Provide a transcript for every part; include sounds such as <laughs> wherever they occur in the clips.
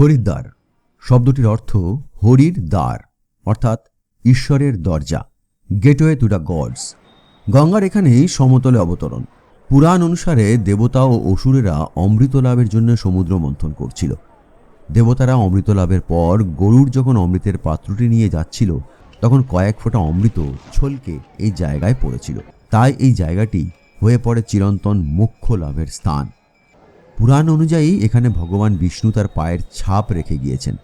হরিদ্বার। শব্দটির অর্থ হরির দ্বার, অর্থাৎ ঈশ্বরের দরজা, গেটওয়ে টু দ্য গডস। গঙ্গার এখানেই সমতলে অবতরণ। পুরাণ অনুসারে দেবতা ও অসুরেরা অমৃত লাভের জন্য সমুদ্র মন্থন করছিল। দেবতারা অমৃত লাভের পর গরুর যখন অমৃতের পাত্রটি নিয়ে যাচ্ছিল, তখন কয়েক ফোঁটা অমৃত ছলকে এই জায়গায় পড়েছিল। তাই এই জায়গাটি হয়ে পড়ে চিরন্তন মোক্ষ লাভের স্থান। পুরাণ অনুযায়ী এখানে ভগবান বিষ্ণু তার পায়ের ছাপ রেখে গিয়েছেন।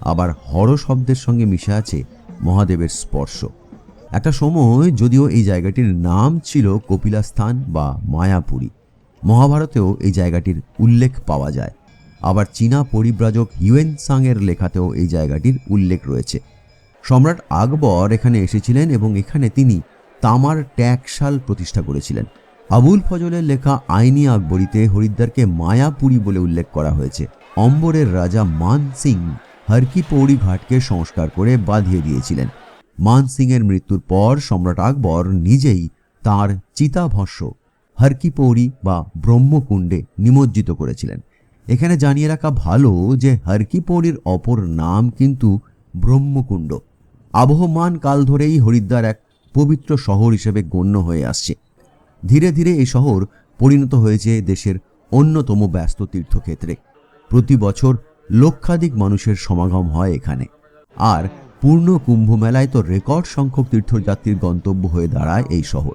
আবার হর শব্দের সঙ্গে মিশে আছে মহাদেবের স্পর্শ। একটা সময় যদিও এই জায়গাটির নাম ছিল কপিলাস্থান বা মায়াপুরী। মহাভারতেও এই জায়গাটির উল্লেখ পাওয়া যায়। আবার চীনা পরিব্রাজক হিউয়েন সাংয়ের লেখাতেও এই জায়গাটির উল্লেখ রয়েছে। সম্রাট আকবর এখানে এসেছিলেন এবং এখানে তিনি তামার ট্যাকশাল প্রতিষ্ঠা করেছিলেন। আবুল ফজলের লেখা আইনি আকবরীতে হরিদ্বারকে মায়াপুরী বলে উল্লেখ করা হয়েছে। অম্বরের রাজা মান সিং হরকি পৌড়ি ঘাটকে সংস্কার করে বাঁধিয়ে দিয়েছিলেন। মান সিংয়ের মৃত্যুর পর সম্রাট আকবর নিজেই তাঁর চিতাভস্য হরকি পৌড়ি বা ব্রহ্মকুণ্ডে নিমজ্জিত করেছিলেন। এখানে জানিয়ে রাখা ভালো যে হরকি পৌড়ির অপর নাম কিন্তু ব্রহ্মকুণ্ড। আবহমান কাল ধরেই হরিদ্বার এক পবিত্র শহর হিসেবে গণ্য হয়ে আসছে। ধীরে ধীরে এই শহর পরিণত হয়েছে দেশের অন্যতম ব্যস্ত তীর্থক্ষেত্রে। প্রতি বছর লক্ষাধিক মানুষের সমাগম হয় এখানে। আর পূর্ণ কুম্ভ মেলায় তো রেকর্ড সংখ্যক তীর্থযাত্রীর গন্তব্য হয়ে দাঁড়ায় এই শহর।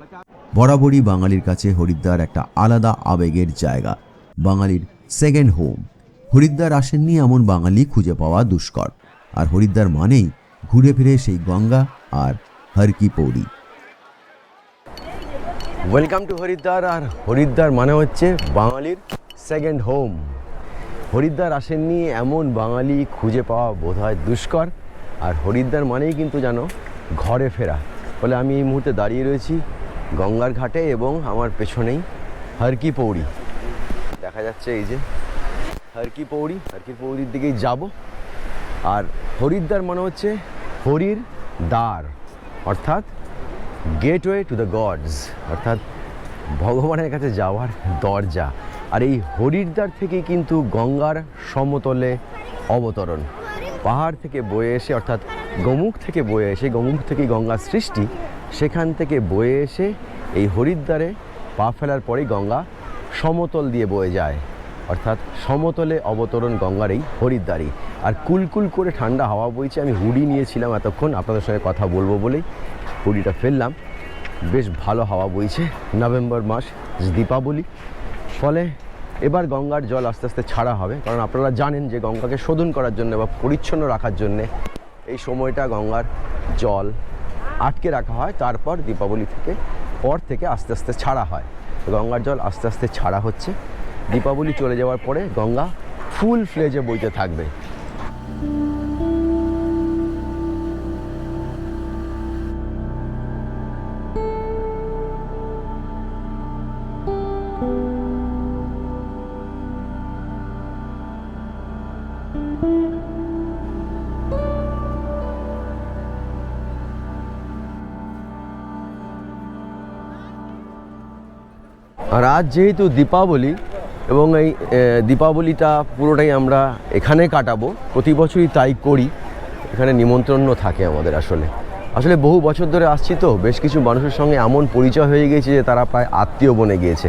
বরাবরই বাঙালির কাছে হরিদ্বার একটা আলাদা আবেগের জায়গা, বাঙালির সেকেন্ড হোম হরিদ্বার আসেননি এমন বাঙালি খুঁজে পাওয়া দুষ্কর। আর হরিদ্বার মানেই ঘুরে ফিরে সেই গঙ্গা আর হরকি পৌড়ি ওয়েলকাম টু হরিদ্বার আর হরিদ্বার মানে হচ্ছে বাঙালির সেকেন্ড হোম হরিদ্বার আসেননি এমন বাঙালি খুঁজে পাওয়া বোধ হয় দুষ্কর। আর হরিদ্বার মানেই কিন্তু জানো ঘরে ফেরা। ফলে আমি এই মুহূর্তে দাঁড়িয়ে রয়েছি গঙ্গার ঘাটে এবং আমার পেছনেই হরকি পৌড়ি। দেখা যাচ্ছে এই যে হরকি পৌড়ি। হরকি পৌড়ির দিকেই যাব। আর হরিদ্বার মানে হচ্ছে হরির দ্বার। অর্থাৎ গেটওয়ে টু দ্য গডস, অর্থাৎ ভগবানের কাছে যাওয়ার দরজা। আর এই হরিদ্বার থেকেই কিন্তু গঙ্গার সমতলে অবতরণ। পাহাড় থেকে বয়ে এসে, অর্থাৎ গোমুখ থেকে বয়ে এসে, গোমুখ থেকেই গঙ্গার সৃষ্টি, সেখান থেকে বয়ে এসে এই হরিদ্বারে পা ফেলার পরেই গঙ্গা সমতল দিয়ে বয়ে যায়। অর্থাৎ সমতলে অবতরণ গঙ্গার এই হরিদ্বারই। আর কুলকুল করে ঠান্ডা হাওয়া বইছে, আমি হুডি নিয়েছিলাম এতক্ষণ, আপনাদের সঙ্গে কথা বলব বলেই। হুডিটা ফেললাম। বেশ ভালো হাওয়া বইছে। নভেম্বর মাস, দীপাবলি। ফলে এবার গঙ্গার জল আস্তে আস্তে ছাড়া হবে। কারণ আপনারা জানেন যে গঙ্গাকে শোধন করার জন্য বা পরিচ্ছন্ন রাখার জন্যে এই সময়টা গঙ্গার জল আটকে রাখা হয়। তারপর দীপাবলি থেকে পর থেকে আস্তে আস্তে ছাড়া হয়। গঙ্গার জল আস্তে আস্তে ছাড়া হচ্ছে। দীপাবলি চলে যাওয়ার পরে গঙ্গা ফুল ফ্লেজে বইতে থাকবে। আজ যেহেতু দীপাবলি এবং এই দীপাবলিটা পুরোটাই আমরা এখানে কাটাবো, প্রতি বছরই তাই করি। এখানে নিমন্ত্রণও থাকে আমাদের আসলে। আসলে বহু বছর ধরে আসছি তো, বেশ কিছু মানুষের সঙ্গে এমন পরিচয় হয়ে গিয়েছে যে তারা প্রায় আত্মীয় বনে গিয়েছে।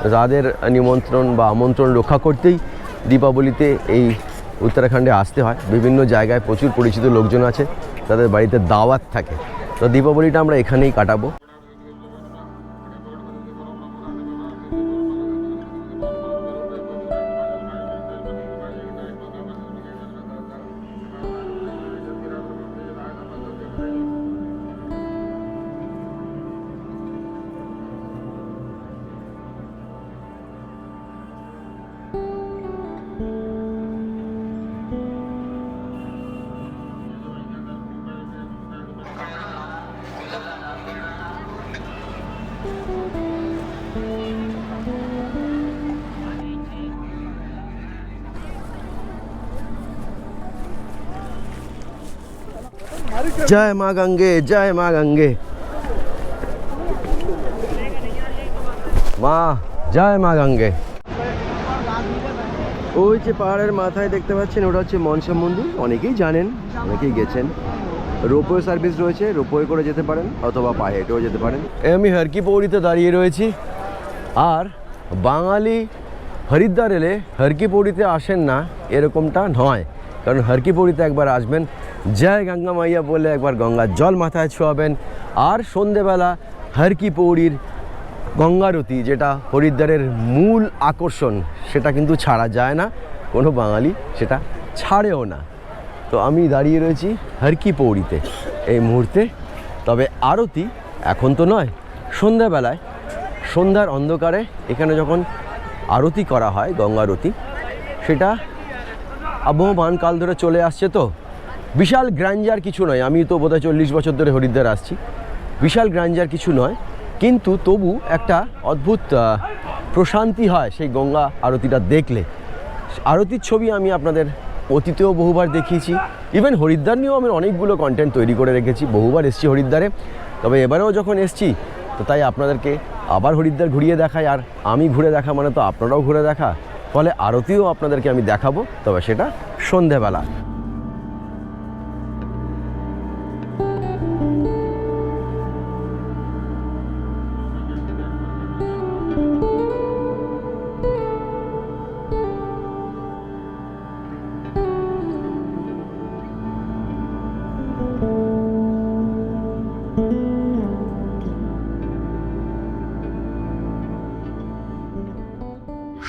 তো তাদের নিমন্ত্রণ বা আমন্ত্রণ রক্ষা করতেই দীপাবলিতে এই উত্তরাখণ্ডে আসতে হয়। বিভিন্ন জায়গায় প্রচুর পরিচিত লোকজন আছে, তাদের বাড়িতে দাওয়াত থাকে। তো দীপাবলিটা আমরা এখানেই কাটাবো। জয় মা গঙ্গে, জয় মা গঙ্গে। মা জয় মা গঙ্গে। ওই যে পাহাড়ের মাথায় দেখতে পাচ্ছেন, ওটা হচ্ছে মনসা মন্দির। অনেকেই জানেন, অনেকেই গেছেন। রোপওয়ে সার্ভিস রয়েছে, রোপওয়ে করে যেতে পারেন, অথবা পায়ে হেঁটেও যেতে পারেন। আমি হরকি পৌরিতে দাঁড়িয়ে রয়েছি। আর বাঙালি হরিদ্বার এলে হরকি পৌরিতে আসেন না, এরকমটা নয়। কারণ হরকি পৌরিতে একবার আসবেন। জয় গঙ্গা মাইয়া বলে একবার গঙ্গার জল মাথায় ছোঁয়াবেন। আর সন্ধেবেলা হরকি পৌরির গঙ্গারতি, যেটা হরিদ্বারের মূল আকর্ষণ, সেটা কিন্তু ছাড়া যায় না। কোনো বাঙালি সেটা ছাড়েও না। তো আমি দাঁড়িয়ে রয়েছি হরকি পৌরিতে এই মুহূর্তে। তবে আরতি এখন তো নয় সন্ধ্যাবেলায় সন্ধ্যার অন্ধকারে এখানে যখন আরতি করা হয়, গঙ্গারতি, সেটা আবহমান কাল ধরে চলে আসছে তো। বিশাল গ্র্যান্ডার কিছু নয়, আমি তো বোধহয় চল্লিশ বছর ধরে হরিদ্বার আসছি। বিশাল গ্র্যান্ডার কিছু নয়, কিন্তু তবু একটা অদ্ভুত প্রশান্তি হয় সেই গঙ্গা আরতিটা দেখলে। আরতির ছবি আমি আপনাদের অতীতেও বহুবার দেখিয়েছি। ইভেন হরিদ্বার নিয়েও আমি অনেকগুলো কন্টেন্ট তৈরি করে রেখেছি, বহুবার এসছি হরিদ্বারে। তবে এবারেও যখন এসছি, তো তাই আপনাদেরকে আবার হরিদ্বার ঘুরিয়ে দেখায় আর আমি ঘুরে দেখা মানে তো আপনারাও ঘুরে দেখা। ফলে আরতিও আপনাদেরকে আমি দেখাবো তবে সেটা সন্ধেবেলা।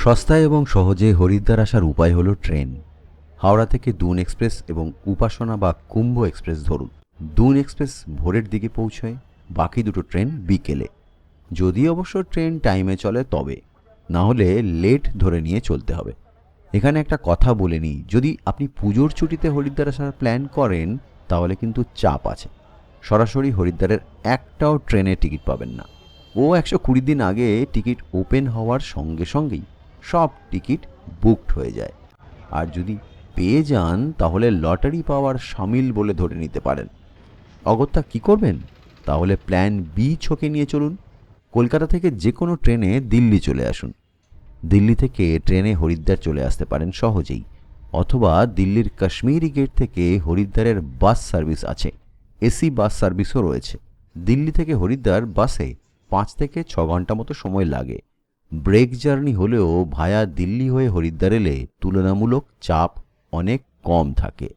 সস্তায় এবং সহজে হরিদ্বার আসার উপায় হলো ট্রেন। হাওড়া থেকে দুন এক্সপ্রেস এবং উপাসনা বা কুম্ভ এক্সপ্রেস ধরুন। দুন এক্সপ্রেস ভোরের দিকে পৌঁছয়, বাকি দুটো ট্রেন বিকেলে। যদি অবশ্য ট্রেন টাইমে চলে তবে, না হলে লেট ধরে নিয়ে চলতে হবে। এখানে একটা কথা বলে নিই, যদি আপনি পুজোর ছুটিতে হরিদ্বার আসার প্ল্যান করেন, তাহলে কিন্তু চাপ আছে। সরাসরি হরিদ্বারের একটাও ট্রেনে টিকিট পাবেন না। ও একশো কুড়ি দিন আগে টিকিট ওপেন হওয়ার সঙ্গে সঙ্গেই সব টিকিট বুকড হয়ে যায়। আর যদি পেয়ে যান, তাহলে লটারি পাওয়ার সামিল বলে ধরে নিতে পারেন। অগত্যা কি করবেন? তাহলে প্ল্যান বি ছকে নিয়ে চলুন। কলকাতা থেকে যে কোনো ট্রেনে দিল্লি চলে আসুন। দিল্লি থেকে ট্রেনে হরিদ্বার চলে আসতে পারেন সহজেই। অথবা দিল্লির কাশ্মীরি গেট থেকে হরিদ্বারের বাস সার্ভিস আছে। এসি বাস সার্ভিসও রয়েছে। দিল্লি থেকে হরিদ্বার বাসে পাঁচ থেকে ছ ঘণ্টা মতো সময় লাগে। ব্রেক জার্নি হলেও ভায়া দিল্লি হয়ে হরিদ্বার এলে তুলনামূলক চাপ অনেক কম থাকে।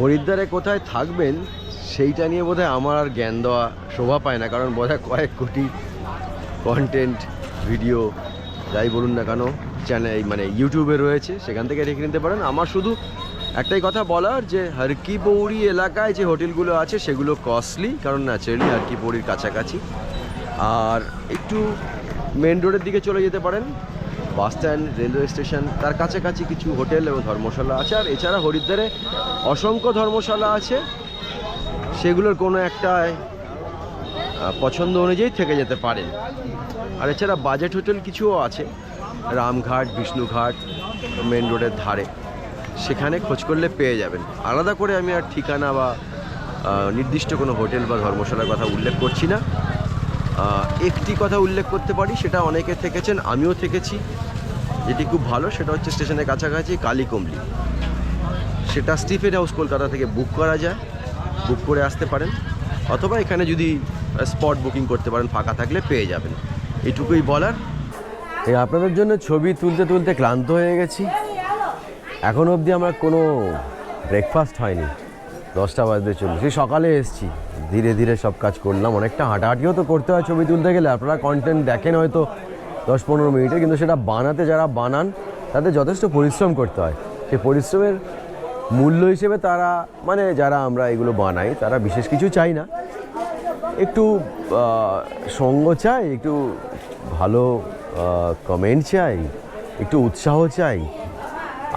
হরিদ্বারে কোথায় থাকবেন সেইটা নিয়ে বোধহয় আমার আর জ্ঞান দেওয়া শোভা পায় না, কারণ বোধহয় কয়েক কোটি কন্টেন্ট ভিডিও যাই বলুন না কেন চ্যানেল মানে ইউটিউবে রয়েছে, সেখান থেকে দেখে নিতে পারেন। আমার শুধু একটাই কথা বলার যে, হারকি পৌরি এলাকায় যে হোটেলগুলো আছে, সেগুলো কস্টলি কারণ ন্যাচারালি হারকি পৌরির কাছাকাছি। আর একটু মেন রোডের দিকে চলে যেতে পারেন বাস স্ট্যান্ড রেলওয়ে স্টেশন তার কাছাকাছি কিছু হোটেল এবং ধর্মশালা আছে। আর এছাড়া হরিদ্বারে অসংখ্য ধর্মশালা আছে। সেগুলোর কোনো একটায় পছন্দ অনুযায়ী থেকে যেতে পারেন আর এছাড়া বাজেট হোটেল কিছুও আছে, রামঘাট, বিষ্ণুঘাট, মেন রোডের ধারে। সেখানে খোঁজ করলে পেয়ে যাবেন। আলাদা করে আমি আর ঠিকানা বা নির্দিষ্ট কোনো হোটেল বা ধর্মশালার কথা উল্লেখ করছি না। একটি কথা উল্লেখ করতে পারি, সেটা অনেকে থেকেছেন, আমিও থেকেছি। যেটি খুব ভালো, সেটা হচ্ছে স্টেশনের কাছাকাছি কালীকুমলি। সেটা স্টিফেন হাউস কলকাতা থেকে বুক করা যায়। বুক করে আসতে পারেন, অথবা এখানে যদি স্পট বুকিং করতে পারেন, ফাঁকা থাকলে পেয়ে যাবেন। এটুকুই বলার। এই আপনাদের জন্য ছবি তুলতে তুলতে ক্লান্ত হয়ে গেছি। এখন অবধি আমার কোনো ব্রেকফাস্ট হয়নি। দশটা বাজতে চলছে, সকালে এসেছি। ধীরে ধীরে সব কাজ করলাম, অনেকটা হাঁটাহাঁটিও তো করতে হয় ছবি তুলতে গেলে। আপনারা কন্টেন্ট দেখেন হয়তো দশ পনেরো মিনিটে, কিন্তু সেটা বানাতে যারা বানান, তাদের যথেষ্ট পরিশ্রম করতে হয়। সেই পরিশ্রমের মূল্য হিসেবে তারা মানে যারা আমরা এগুলো বানাই, তারা বিশেষ কিছু চাই না। একটু সঙ্গ চাই, একটু ভালো কমেন্ট চাই, একটু উৎসাহ চাই।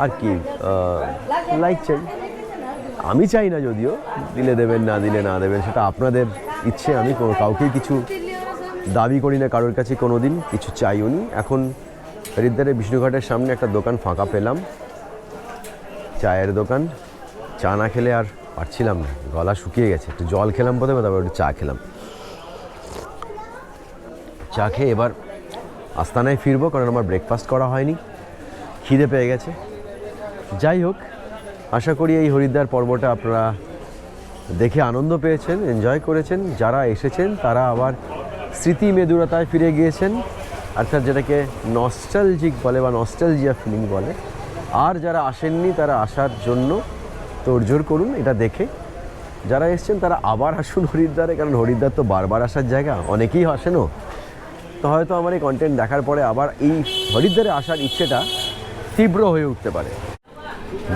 আর কি লাইক চাই। আমি চাই না যদিও, দিলে দেবেন, না দিলে না দেবেন, সেটা আপনাদের ইচ্ছে। আমি কোনো কাউকেই কিছু দাবি করি না, কারোর কাছে কোনো দিন কিছু চাইও নি। এখন হরিদ্বারে বিষ্ণুঘাটের সামনে একটা দোকান ফাঁকা পেলাম। চায়ের দোকান। চা না খেলে আর পারছিলাম না। গলা শুকিয়ে গেছে। একটু জল খেলাম প্রথমে তারপর একটু চা খেলাম। চা খেয়ে এবার আস্তানায় ফিরবো, কারণ আমার ব্রেকফাস্ট করা হয়নি। খিদে পেয়ে গেছে। যাই হোক, আশা করি এই হরিদ্বার পর্বটা আপনারা দেখে আনন্দ পেয়েছেন এনজয় করেছেন। যারা এসেছেন, তারা আবার স্মৃতি মেদুরতায় ফিরে গিয়েছেন। অর্থাৎ যেটাকে নস্টালজিক বলে বা নস্টালজিয়া ফিলিং বলে। আর যারা আসেননি, তারা আসার জন্য তোড়জোড় করুন, এটা দেখে। যারা এসছেন, তারা আবার আসুন হরিদ্বারে, কারণ হরিদ্বার তো বারবার আসার জায়গা, অনেকেই আসেনও। তো হয়তো আমার এই কন্টেন্ট দেখার পরে আবার এই হরিদ্বারে আসার ইচ্ছেটা তীব্র হয়ে উঠতে পারে।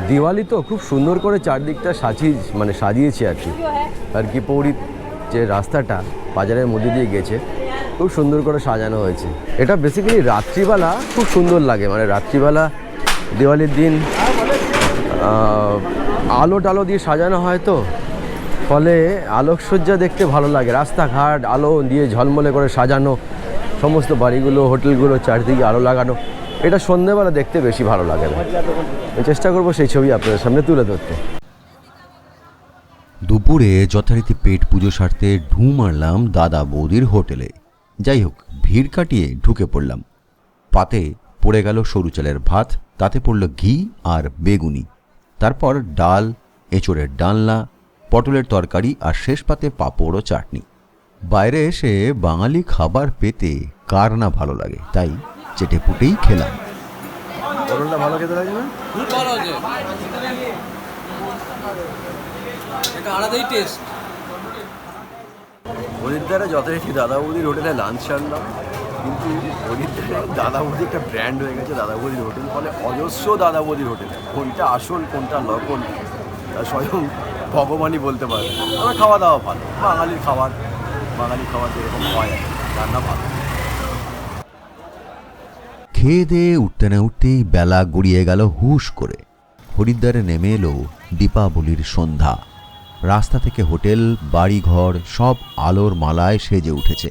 দিওয়ালি তো খুব সুন্দর করে চারদিকটা সাজিয়ে মানে সাজিয়েছে আর কি। আর কি পৌরির যে রাস্তাটা বাজারের মধ্যে দিয়ে গেছে, খুব সুন্দর করে সাজানো হয়েছে। এটা বেসিক্যালি রাত্রিবেলা খুব সুন্দর লাগে মানে রাত্রিবেলা দিওয়ালির দিন আলো টালো দিয়ে সাজানো হয় তো। ফলে আলোকসজ্জা দেখতে ভালো লাগে। রাস্তাঘাট, আলো দিয়ে ঝলমলে করে সাজানো, সমস্ত বাড়িগুলো, হোটেলগুলো, চারদিকে আলো লাগানো। এটা সন্ধেবেলা দেখতে বেশি ভালো লাগে না। চেষ্টা করব সেই ছবি আপনাদের সামনে তুলে ধরতে। দুপুরে যথারীতি পেট পুজো সারতে ঢু মারলাম দাদা বৌদির হোটেলে। যাই হোক, ভিড় কাটিয়ে ঢুকে পড়লাম। পাতে পড়ে গেল সরু চালের ভাত তাতে পড়ল ঘি আর বেগুনি। তারপর ডাল এঁচড়ের ডালনা পটলের তরকারি আর শেষ পাতে পাঁপড় ও চাটনি। বাইরে এসে বাঙালি খাবার পেতে কার না ভালো লাগে তাই চেটে পুটেই খেলাম ভালো খেতে লাগে না? খুব ভালো আছে। এটা আলাদাই টেস্ট হরিদ্বারে যথারীতি দাদা বৌদির হোটেলে লাঞ্চ সারলাম কিন্তু হরিদ্বারে <laughs> দাদা বৌদি একটা ব্র্যান্ড হয়ে গেছে দাদা বৌদির হোটেল ফলে অজস্র দাদা বৌদির হোটেল কোনটা আসল, কোনটা নকল স্বয়ং ভগবানই বলতে পারে। আমার খাওয়া দাওয়া ভালো। বাঙালির খাবার বাঙালি খাবার যেরকম হয় রান্না ভালো। খেয়ে দিয়ে উঠতে না উঠতেই বেলা গড়িয়ে গেল হুশ করে। হরিদ্বারে নেমে এলো দীপাবলির সন্ধ্যা। রাস্তা থেকে হোটেল, বাড়িঘর, সব আলোর মালায় সেজে উঠেছে।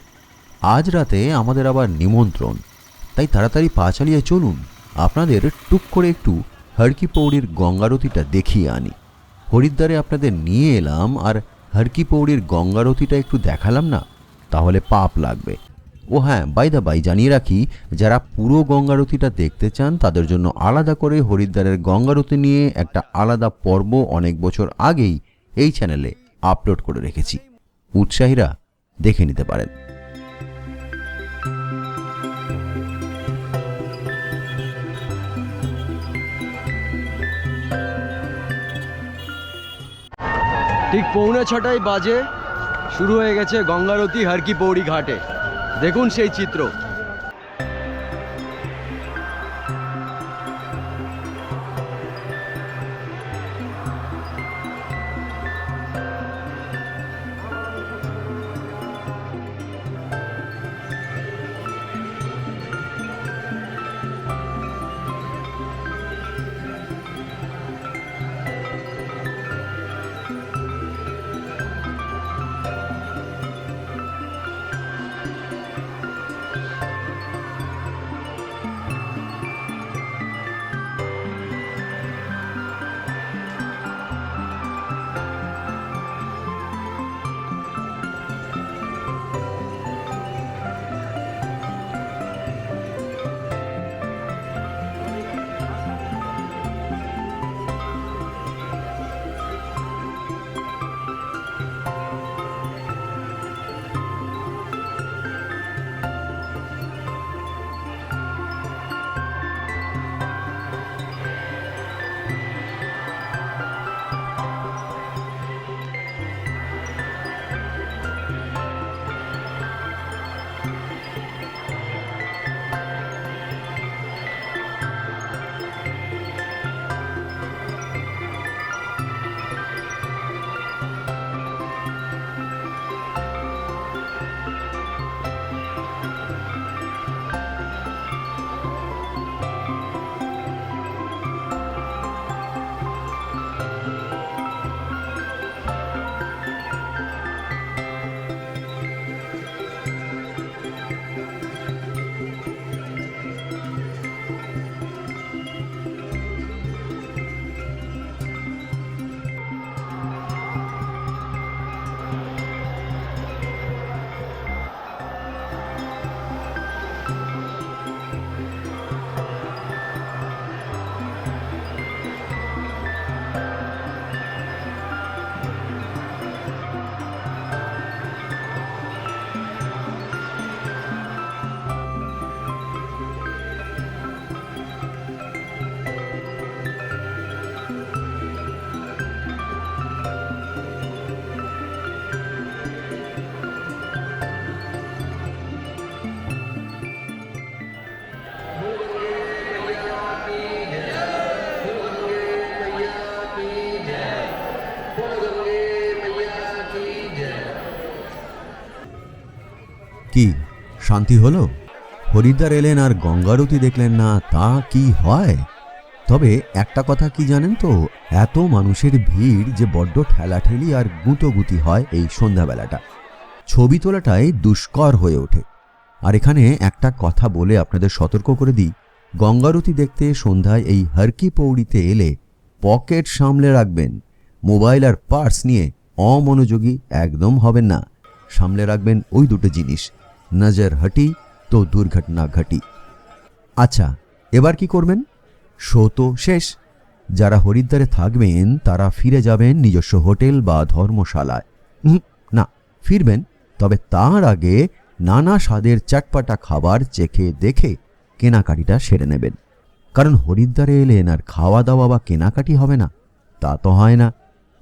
আজ রাতে আমাদের আবার নিমন্ত্রণ। তাই তাড়াতাড়ি পা চালিয়ে চলুন, আপনাদের টুক করে একটু হরকি পৌড়ির গঙ্গারতিটা দেখিয়ে আনি। হরিদ্বারে আপনাদের নিয়ে এলাম আর হরকি পৌড়ির গঙ্গারতিটা একটু দেখালাম না? তাহলে পাপ লাগবে। ও হ্যাঁ বাই দা বাই জানিয়ে রাখি, যারা পুরো গঙ্গারতিটা দেখতে চান, তাদের জন্য আলাদা করে হরিদ্বারের গঙ্গারতি নিয়ে একটা আলাদা পর্ব অনেক বছর আগেই এই চ্যানেলে আপলোড করে রেখেছি। উৎসাহীরা দেখে নিতে পারেন। ঠিক পৌনে ছটায় বাজে শুরু হয়ে গেছে গঙ্গারতি হারকি পৌড়ি ঘাটে। দেখুন সেই চিত্র। শান্তি হলো? হরিদ্বার এলেন আর গঙ্গারতি দেখলেন না, তা কি হয়? তবে একটা কথা কি জানেন তো, এত মানুষের ভিড় যে বড্ড ঠেলাঠেলি আর গুঁতোগুতি হয় এই সন্ধ্যাবেলাটা। ছবি তোলাটাই দুষ্কর হয়ে ওঠে। আর এখানে একটা কথা বলে আপনাদের সতর্ক করে দিই। গঙ্গারতি দেখতে সন্ধ্যায় এই হারকি পৌড়িতে এলে পকেট সামলে রাখবেন। মোবাইল আর পার্স নিয়ে অমনোযোগী একদম হবেন না। সামলে রাখবেন ওই দুটো জিনিস। নজর হটি, তো দুর্ঘটনা ঘটি। আচ্ছা এবার কি করবেন? শো তো শেষ। যারা হরিদ্বারে থাকবেন, তারা ফিরে যাবেন নিজস্ব হোটেল বা ধর্মশালায়। না, ফিরবেন, তবে তার আগে নানা স্বাদের চাটপাটা খাবার চেখে দেখে কেনাকাটিটা সেরে নেবেন। কারণ হরিদ্বারে এলেন আর খাওয়া দাওয়া বা কেনাকাটি হবে না, তা তো হয় না।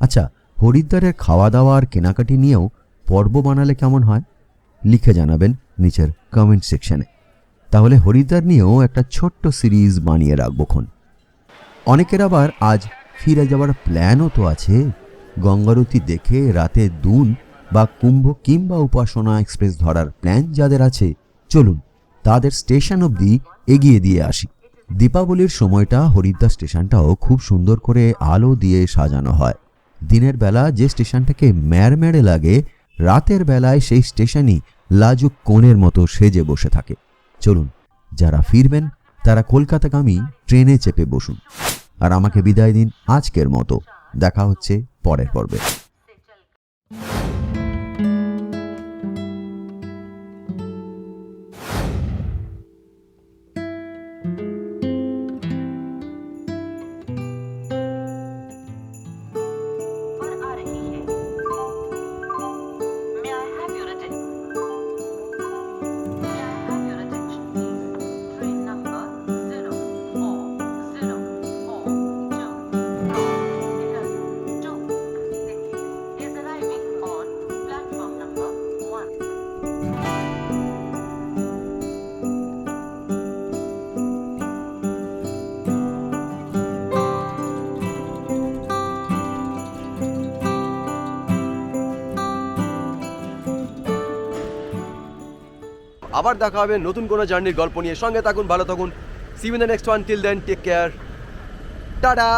আচ্ছা হরিদ্বারের খাওয়া দাওয়া আর কেনাকাটি নিয়েও পর্ব বানালে কেমন হয়? লিখে জানাবেন নিচের কমেন্ট সেকশনে তাহলে হরিদ্বার নিয়েও একটা ছোট্ট সিরিজ বানিয়ে রাখব রাখবোক্ষণ অনেকের আবার আজ ফিরে যাওয়ার প্ল্যানও তো আছে। গঙ্গারতি দেখে রাতে দুন বা কুম্ভ কিংবা উপাসনা এক্সপ্রেস ধরার প্ল্যান যাদের আছে, চলুন তাদের স্টেশন অবধি এগিয়ে দিয়ে আসি। দীপাবলির সময়টা হরিদ্বার স্টেশনটাও খুব সুন্দর করে আলো দিয়ে সাজানো হয়। দিনের বেলা যে স্টেশনটাকে ম্যাড়মেড়ে লাগে রাতের বেলায় সেই স্টেশনই লাজুক কোণের মতো সেজে বসে থাকে। চলুন, যারা ফিরবেন, তারা কলকাতাগামী ট্রেনে চেপে বসুন। আর আমাকে বিদায় দিন আজকের মতো। দেখা হচ্ছে পরের পর্বে। আবার দেখা হবে নতুন কোনো জার্নির গল্প নিয়ে। সঙ্গে থাকুন, ভালো থাকুন। See in the next one till then take care tata